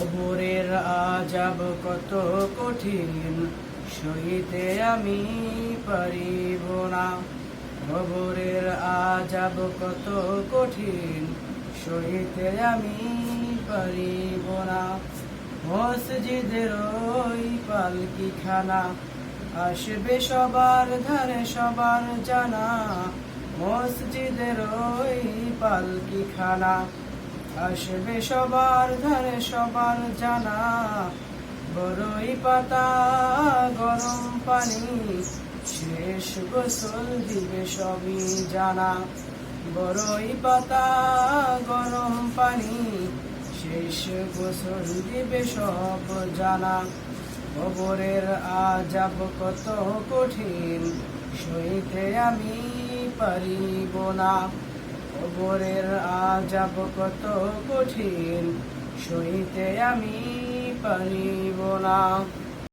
কবরের আজাব কত কঠিন সইতে আমি পারিব না। কবরের আজাব কত কঠিন সইতে আমি পারিব না। মসজিদের ওই পালকি খানা আসবে সবার ধারে সবার জানা। মসজিদের ওই পালকি খানা আসবে সবার ধারে সবার জানা। বড়ই পাতা, গরম পানি, শেষ গোসল দিবে সবই জানা। বড়ই পাতা, গরম পানি, শেষ গোসল দিবে সব জানা। কবরের আজাব কত কঠিন, সইতে আমি পারিব না। কবরের আজাব কত কঠিন সইতে আমি পারিব না।